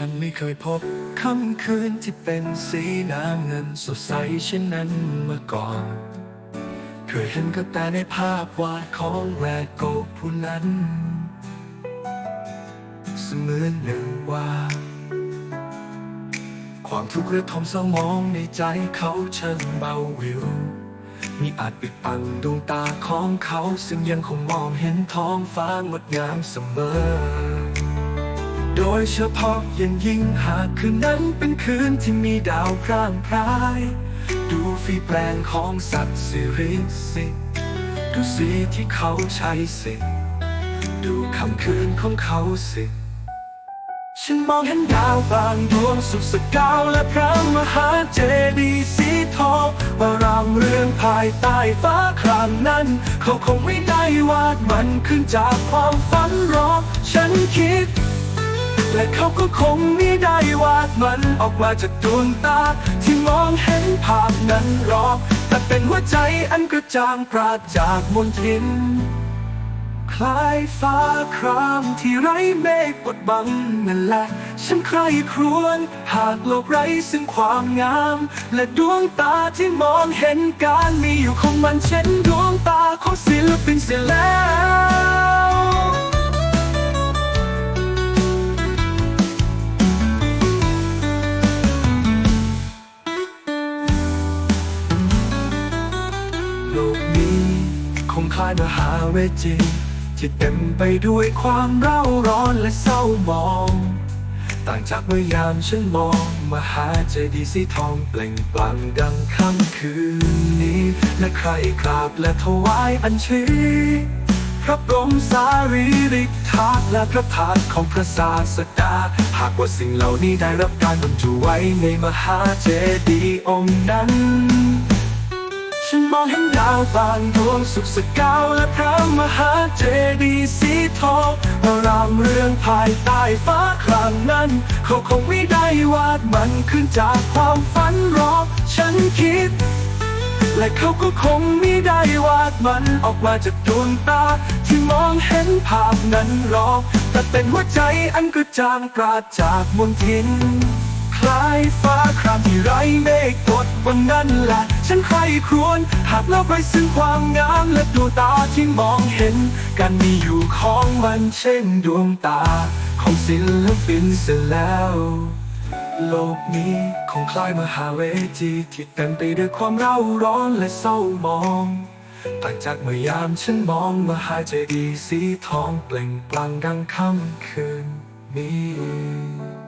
ฉันไม่เคยพบค่ำคืนที่เป็นสีน้ำเงินสดใสเช่นนั้นมาก่อน เคยเห็นก็แต่ในภาพวาดของแรกโกผู้นั้น เสมือนหนึ่งว่า ความทุกข์ระทมเศร้ามองในใจเขาเชิงเบาวิวมีอาจปิดบังดวงตาของเขา ซึ่งยังคงมองเห็นท้องฟ้างดงามเสมอ โดยเฉพาะอยังยิ่งหากคืนนั้นเป็นคืนที่มีดาวพร่างพราย ดูฝีแปลงของสัตว์สิริสิดูสีที่เขาใช้สิ ดูคำคืนของเขาสิ ฉันมองเห็นดาวบางดวงสุกสกาวและพระมหาเจดีย์สีทองมารำเรืองภายใต้ฟ้าครามนั้น เขาคงไม่ได้วาดมันขึ้นจากความฝันหรอกฉัน และเขาก็คงไม่ได้วาดมันออกมาจากดวงตา ที่มองเห็นภาพนั้นหรอก แต่เป็นหัวใจอันกระจ่างปราศจากมนทิน คล้ายฟ้าครามที่ไร้เมฆบดบังนั่นแหละ ฉันใครครวญหากโลกไร้ซึ่งความงาม และดวงตาที่มองเห็นการมีอยู่ของมันเช่นดวงตาของศิลปินเสียแล้ว คงคลายมหาเวจีที่เต็มไปด้วยความเร่าร้อนและเศร้าหมอง ต่างจากเมื่อยามฉันมองมหาเจดีย์สีทองเปล่งปลั่งดังค่ำคืนนี้ และใครกราบและถวายอัญชีพระบรมสารีริกธาตุและพระธาตุของพระศาสดา หากว่าสิ่งเหล่านี้ได้รับการบรรจุไว้ในมหาเจดีย์องค์นั้น องเห็นดาวบางดวงสุกสกาวและพระมหาเจดีย์สีทองอารามเรืองภายใต้ฟ้าครามนั้น เขาคงไม่ได้วาดมันขึ้นจากความฝันหรอกฉันคิด และเขาก็คงไม่ได้วาดมันออกมาจากดวงตา ที่มองเห็นภาพนั้นหรอก แต่เป็นหัวใจอันกระจ่างปราศจากมนทินคล้ายฟ้าครามที่ไร้เมฆกด บนนั้นแหละ ฉันใครครวญหากเราไปซึ่งความงามและดวงตาที่มองเห็น การมีอยู่ของมันเช่นดวงตา ของศิลปินเสียแล้วโลกนี้คงคล้ายมหาเวทีที่เต็มไปด้วยความเร่าร้อนและเศร้ามองต่างจากเมื่อยามฉันมองมหาเจดีย์สีทองเปล่งปลั่งดังค่ำคืนนี้